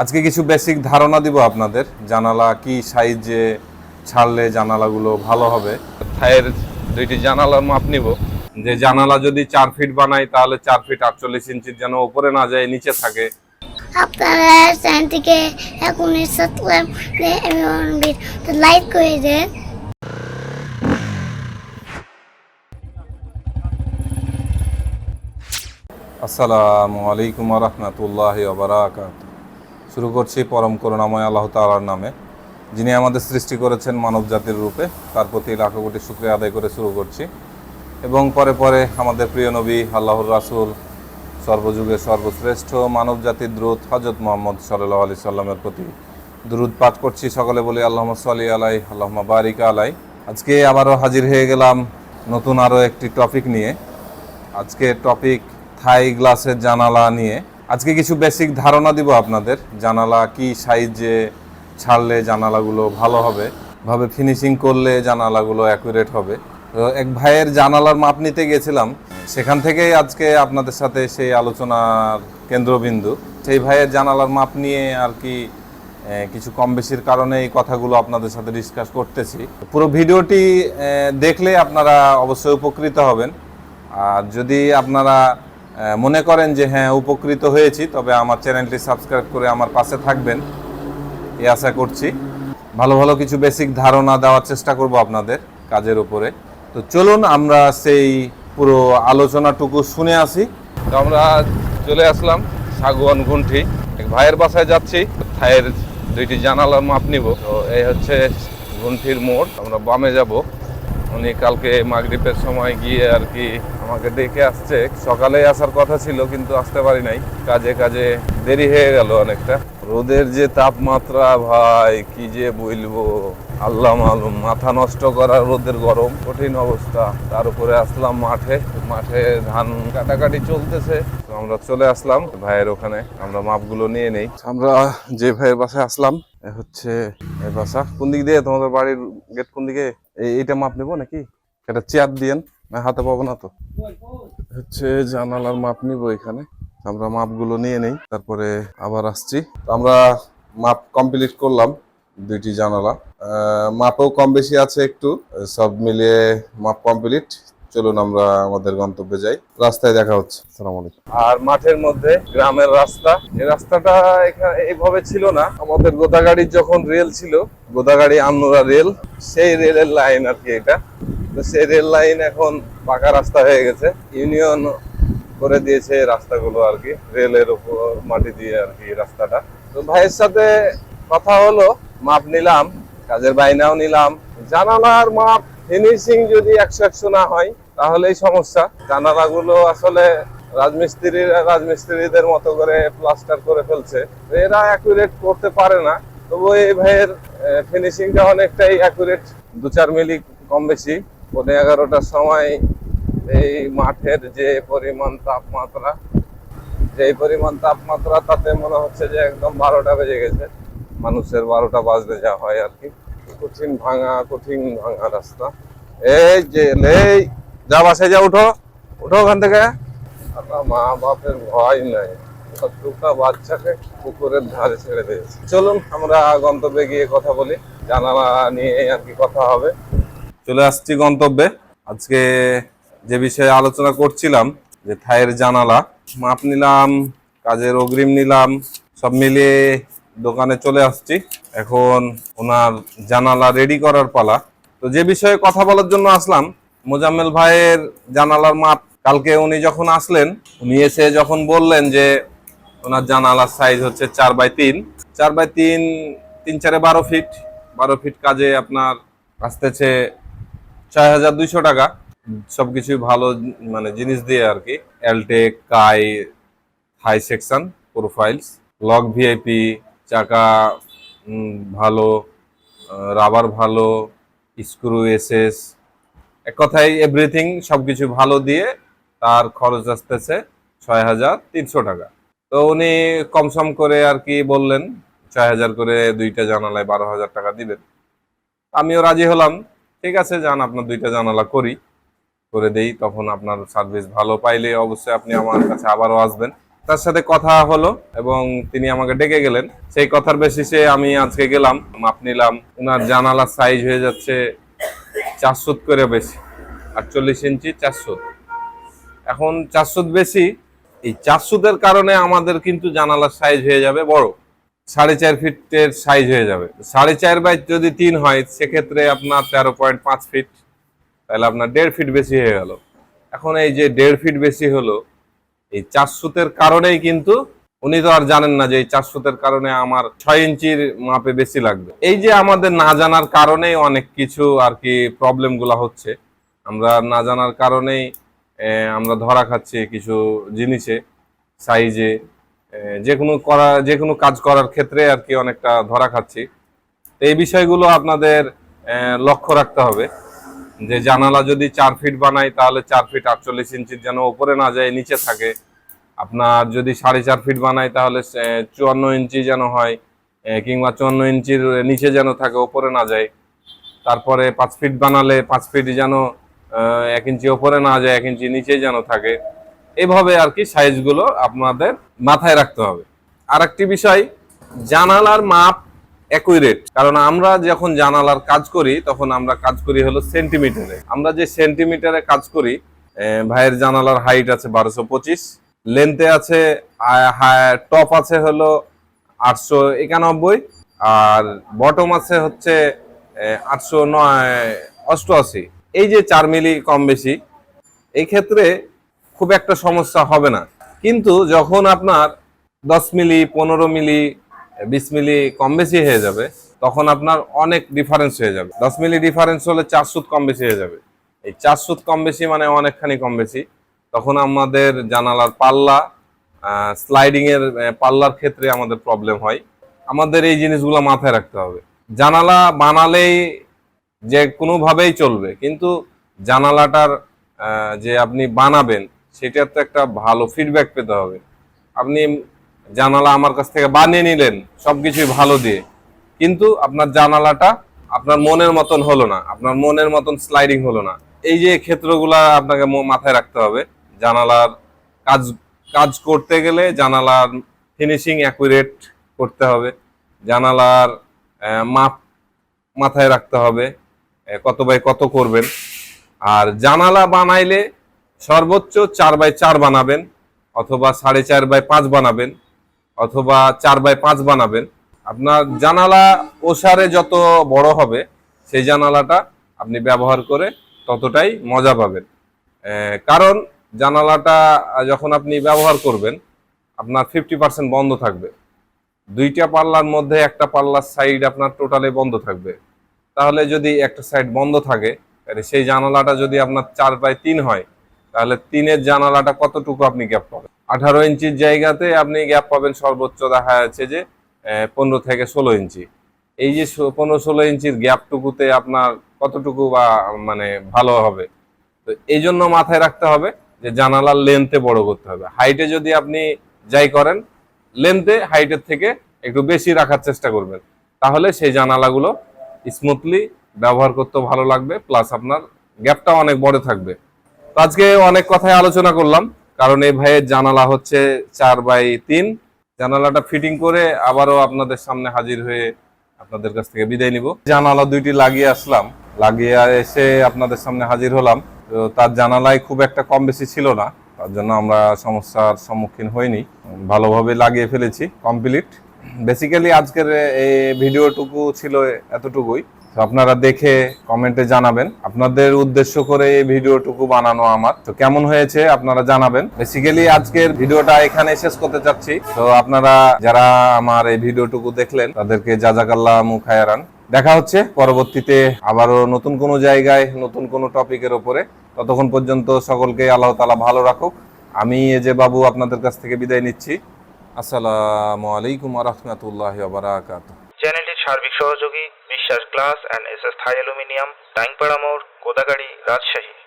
আজকে কিছু বেসিক ধারণা দিব আপনাদের জানালা কি সাইজে ছাড়লে জানালাগুলো ভালো হবে। থায়ের দুইটি জানালার মাপ নিব। যে জানালা যদি চার ফিট বানাই তাহলে চার ফিট আটচল্লিশ ইঞ্চির যেন উপরে না যায় নিচে থাকে। আপনারা চ্যানেলটিকে এখনই সাবস্ক্রাইব এবং লাইক করে দেন। আসসালামু আলাইকুম রহমতুল্লাহ বারাকাত শুরু করছি পরম করুণাময় আল্লাহ তাআলার নামে। যিনি আমাদের সৃষ্টি করেছেন মানব জাতির রূপে, তার প্রতি লাখো কোটি শুক্রিয়া আদায় করে শুরু করছি। এবং পরে পরে আমাদের প্রিয় নবী, আল্লাহর রাসুল সর্বযুগে সর্বশ্রেষ্ঠ মানব জাতির দ্রুত হজরত মোহাম্মদ সাল্লাহ আলি সাল্লামের প্রতি দ্রুত পাঠ করছি। সকলে বলি আল্লাহ সাল্লি আলাই আল্লাহ বারিকা আলাই আজকে আবারও হাজির হয়ে গেলাম নতুন আরও একটি টপিক নিয়ে। আজকে টপিক থাই গ্লাসের জানালা নিয়ে। আজকে কিছু বেসিক ধারণা দিব আপনাদের, জানালা কি সাইজে ছাড়লে জানালাগুলো ভালো হবে, ভাবে ফিনিশিং করলে জানালাগুলো অ্যাকুরেট হবে। তো এক ভাইয়ের জানালার মাপ নিতে গেছিলাম, সেখান থেকেই আজকে আপনাদের সাথে সেই আলোচনার কেন্দ্রবিন্দু। সেই ভাইয়ের জানালার মাপ নিয়ে আর কি কিছু কম বেশির কারণে এই কথাগুলো আপনাদের সাথে ডিসকাস করতেছি। পুরো ভিডিওটি দেখলে আপনারা অবশ্যই উপকৃত হবেন। আর যদি আপনারা মনে করেন যে হ্যাঁ উপকৃত হয়েছি, তবে আমার চ্যানেলটি সাবস্ক্রাইব করে আমার পাশে থাকবেন। এই আশা করছি। ভালো ভালো কিছু বেসিক ধারণা দেওয়ার চেষ্টা করব আপনাদের কাজের উপরে। তো চলুন, আমরা সেই পুরো আলোচনাটুকু শুনে আসি। তো আমরা চলে আসলাম সাগুয়ান ঘুন্টি এক ভাইয়ের বাসায় যাচ্ছি। ভাইয়ের দুইটি জানালার মাপ নিব। তো এই হচ্ছে ঘুন্টির মোড়। আমরা বামে যাব। উনি কালকে মাগরীপের সময় গিয়ে আর কি আমাকে ডেকে আসছে। সকালে আসার কথা ছিল, কিন্তু আসতে পারি নাই। কাজে কাজে দেরি হয়ে গেল অনেকটা। রোদের যে তাপমাত্রা, ভাই, কি যে বলব। আল্লাহ মালুম, মাথা নষ্ট করা রোদের গরম, কঠিন অবস্থা। তার উপরে আসলাম মাঠে মাঠে ধান কাটাকাটি চলতেছে। আমরা চলে আসলাম ভাইয়ের ওখানে, আমরা মাপগুলো নিয়ে নেই। আমরা যে ভাইয়ের বাসায় আসলাম হচ্ছে এই বাসা। কোন দিক দিয়ে? তোমাদের বাড়ির গেট কোন দিকে? এই, এইটা মাপ নেব নাকি? এটা চেয়ার দিয়েন, না হাতে পাবো না তো? হচ্ছে জানালার মাপ নিব এখানে। আমরা মাপগুলো নিয়ে নেই, তারপরে আবার আসছি। আমরা মাপ কমপ্লিট করলাম, দুইটি জানালা। মাপও কম বেশি আছে একটু, সব মিলিয়ে মাপ কমপ্লিট চলুন আমরা আমাদের গন্তব্যে যাই। রাস্তায় দেখা হচ্ছে। আর মাঠের মধ্যে গ্রামের রাস্তা। এই রাস্তাটা এখানে এইভাবে ছিল না। আমাদের গোদাগাড়ির যখন রেল ছিল, গোদাগাড়ি আন্নুরা রেল, সেই রেলের লাইন আর কি এটা। তো সেই রেল লাইন এখন পাকা রাস্তা হয়ে গেছে। ইউনিয়ন করে দিয়েছে রাস্তাগুলো আর কি, রেলের উপর মাটি দিয়ে আর কি রাস্তাটা। তো ভাইয়ের সাথে কথা হলো, মাপ নিলাম। কাজের বাইনাও নিলাম। জানালার মাপ ফিনিশিং যদি একশো একশো না হয়, তাহলেই সমস্যা। জানালাগুলো আসলে রাজমিস্ত্রিরা রাজমিস্ত্রিদের মতো করে প্লাস্টার করে ফেলছে। এরা অ্যাকুরেট করতে পারে না। তবু এই ভাইয়ের ফিনিশিংটা অনেকটাই অ্যাকুরেট দু চার মিলি কম বেশি। পনেরো এগারোটার সময় এই মাঠের যে পরিমাণ তাপমাত্রা যে পরিমাণ তাপমাত্রা, তাতে মনে হচ্ছে যে একদম বারোটা বেজে গেছে। মানুষের বারোটা বাজতে যা হয় আর কি। কঠিন ভাঙা কঠিন ভাঙা রাস্তা। এই যে এই যা বাসায় যা, উঠো। উঠো ওখান থেকে। মা বাপের ভয় নাই। দুটা বাচ্চাকে পুকুরের ধারে ছেড়ে দিয়েছে। চলুন, আমরা গন্তব্যে গিয়ে কথা বলি। জানালা নিয়ে আর কি কথা হবে। চলে আসছি গন্তব্যে। আজকে যে বিষয়ে আলোচনা করছিলাম, যে থায়ের জানালা, মাপ নিলাম, কাজের অগ্রিম নিলাম, সব মিলিয়ে দোকানে চলে আসছি। এখন ওনার জানালা রেডি করার পালা। তো যে বিষয়ে কথা বলার জন্য আসলাম, মোজাম্মেল ভাইয়ের জানালার মাপ, কালকে উনি যখন আসলেন, উনি এসে যখন বললেন যে ওনার জানালার সাইজ হচ্ছে চার বাই তিন, চার বাই তিন তিন চারে বারো ফিট বারো ফিট কাজে আপনার আসতেছে ছয় হাজার দুইশো টাকা। সব সবকিছু ভালো মানে জিনিস দিয়ে আর কি। এলটেক কাই high section profiles lock VIP চাকা ভালো রাবার ভালো স্ক্রু এসএস এক কথায় এভরিথিং সব কিছু ভালো দিয়ে তার খরচ আসতেছে ছয় হাজার তিনশো টাকা। তো উনি কমসম করে আর কি বললেন ছয় হাজার করে দুইটা জানালায় বারো হাজার টাকা দিবেন। আমিও রাজি হলাম, ঠিক আছে, যান আপনার দুইটা জানালা করি, করে দেই, তখন আপনার সার্ভিস ভালো পাইলে অবশ্যই আপনি আমার কাছে আবারও আসবেন। তার সাথে কথা হলো এবং তিনি আমাকে ডেকে গেলেন। সেই কথার বেসিসে আমি আজকে গেলাম, মাপ নিলাম। ওনার জানালার সাইজ হয়ে যাচ্ছে চারশো করে বেশি, আটচল্লিশ ইঞ্চি চারশো এখন চারশো বেশি, এই চারশোদের কারণে আমাদের কিন্তু জানালার সাইজ হয়ে যাবে বড়। সাড়ে চার ফিটের সাইজ হয়ে যাবে। সাড়ে চার বাই যদি তিন হয়, সেক্ষেত্রে আপনার তেরো পয়েন্ট পাঁচ ফিট, তাহলে আপনার দেড় ফিট বেশি হয়ে গেল। এখন এই যে দেড় ফিট বেশি হলো এই চার সুতের কারণেই কিন্তু উনি তো আর জানেন না যে এই চার সুতের কারণে আমার ছয় ইঞ্চির মাপে বেশি লাগবে। এই যে আমাদের না জানার কারণেই অনেক কিছু আর কি প্রবলেমগুলা হচ্ছে। আমরা না জানার কারণেই আমরা ধরা খাচ্ছি কিছু জিনিসে সাইজে যে কোনো করা, যে কোনো কাজ করার ক্ষেত্রে আর কি অনেকটা ধরা খাচ্ছি। তো এই বিষয়গুলো আপনাদের লক্ষ্য রাখতে হবে। যে জানালা যদি চার ফিট বানাই, তাহলে চার ফিট আটচল্লিশ ইঞ্চির যেন উপরে না যায়, নিচে থাকে আপনার যদি সাড়ে চার ফিট বানাই তাহলে চুয়ান্ন ইঞ্চি যেন হয় কিংবা চুয়ান্ন ইঞ্চির নিচে যেন থাকে উপরে না যায়। তারপরে পাঁচ ফিট বানালে পাঁচ ফিট যেন এক ইঞ্চি উপরে না যায়, এক ইঞ্চি নিচে যেন থাকে। এভাবে আর কি সাইজগুলো আপনাদের মাথায় রাখতে হবে। আর একটি বিষয়, জানালার মাপ অ্যাকুরেট কারণ আমরা যখন জানালার কাজ করি, তখন আমরা কাজ করি হলো সেন্টিমিটারে আমরা যে সেন্টিমিটারে কাজ করি ভাইয়ের জানালার হাইট আছে বারোশো পঁচিশ। লেন্থে আছে টপ আছে হলো আটশো একানব্বই আর বটম আছে হচ্ছে আটশো নয়, অষ্টআশি। এই যে চার মিলি কম বেশি, এই ক্ষেত্রে খুব একটা সমস্যা হবে না। কিন্তু যখন আপনার দশ মিলি, পনেরো মিলি, বিশ মিলি কম বেশি হয়ে যাবে, তখন আপনার অনেক ডিফারেন্স হয়ে যাবে। দশ মিলি ডিফারেন্স হলে চার সুদ কম বেশি হয়ে যাবে। এই চার সুদ কম বেশি মানে অনেকখানি কম বেশি। তখন আমাদের জানালার পাল্লা স্লাইডিং এর পাল্লার ক্ষেত্রে আমাদের প্রবলেম হয়। আমাদের এই জিনিসগুলো মাথায় রাখতে হবে। জানালা বানালেই যে কোনোভাবেই চলবে, কিন্তু জানালাটার যে আপনি বানাবেন, সেটার তো একটা ভালো ফিডব্যাক পেতে হবে। আপনি জানালা আমার কাছ থেকে বানিয়ে নিলেন, সবকিছুই ভালো দিয়ে, কিন্তু আপনার জানালাটা আপনার মনের মতন হলো না, আপনার মনের মতন স্লাইডিং হলো না। এই যে ক্ষেত্রগুলা আপনাকে মাথায় রাখতে হবে। জানালার কাজ কাজ করতে গেলে জানালার ফিনিশিং অ্যাকুরেট করতে হবে। জানালার মাপ মাথায় রাখতে হবে কত বাই কত করবেন। আর জানালা বানাইলে সর্বোচ্চ চার বাই চার বানাবেন, অথবা সাড়ে চার বাই পাঁচ বানাবেন, অথবা চার বাই পাঁচ বানাবেন। আপনার জানালা ওসারে যত বড় হবে, সেই জানালাটা আপনি ব্যবহার করে ততটাই মজা পাবেন। কারণ জানালাটা যখন আপনি ব্যবহার করবেন, আপনার ফিফটি পার্সেন্ট বন্ধ থাকবে। দুইটা পাল্লার মধ্যে একটা পাল্লার সাইড আপনার টোটালি বন্ধ থাকবে। তাহলে যদি একটা সাইড বন্ধ থাকে সেই জানালাটা যদি আপনার চার বাই তিন হয়, তাহলে তিনের জানালাটা কতটুকু আপনি গ্যাপ পাবেন? আঠারো ইঞ্চির জায়গাতে আপনি গ্যাপ পাবেন সর্বোচ্চ দেখা যাচ্ছে যে পনেরো থেকে ষোলো ইঞ্চি। এই যে পনেরো ষোলো ইঞ্চির গ্যাপটুকুতে আপনার কতটুকু বা মানে ভালো হবে? তো এই জন্য মাথায় রাখতে হবে যে জানালার লেন্থে বড় করতে হবে। হাইটে যদি আপনি যাই করেন লেন্থে হাইটের থেকে একটু বেশি রাখার চেষ্টা করবেন। তাহলে সেই জানালাগুলো স্মুথলি ব্যবহার করতে ভালো লাগবে প্লাস আপনার গ্যাপটা অনেক বড় থাকবে। তো আজকে অনেক কথাই আলোচনা করলাম, কারণ এই ভাইয়ের জানালা হচ্ছে চার বাই তিন। জানালাটা ফিটিং করে আবারও আপনাদের সামনে হাজির হয়ে আপনাদের কাছ থেকে বিদায় নিব। জানালা দুইটি লাগিয়ে আসলাম, লাগিয়ে এসে আপনাদের সামনে হাজির হলাম। তার জানালায় খুব একটা কম বেশি ছিল না। তার জন্য আমরা সমস্যার সম্মুখীন হইনি। ভালোভাবে লাগিয়ে ফেলেছি কমপ্লিট বেসিক্যালি আজকের এই ভিডিওটুকু ছিল এতটুকুই। আপনারা দেখে কমেন্টে জানাবেন, আপনাদের উদ্দেশ্য করে এই ভিডিওটুকু বানানো আমার। তো কেমন হয়েছে আপনারা জানাবেন। বেসিক্যালি আজকের ভিডিওটা এখানে শেষ করতে চাচ্ছি। তো আপনারা যারা আমার এই ভিডিওটুকু দেখলেন, তাদেরকে জাজাকাল্লাহ মুখায়ারান দেখা হচ্ছে। পরবর্তীতে আবারও নতুন কোনো জায়গায়, নতুন কোনো টপিকের ওপরে। ততক্ষণ পর্যন্ত সকলকে আল্লাহ তালা ভালো রাখুক। আমি এ যে বাবু আপনাদের কাছ থেকে বিদায় নিচ্ছি। আসসালামু আলাইকুম রহমতুল্লাহ বারাকাত চ্যানেলটির সার্বিক সহযোগী, Biswas glass and S S Thai aluminium, Taingpara মোড়, কোদাগাড়ি, রাজশাহী।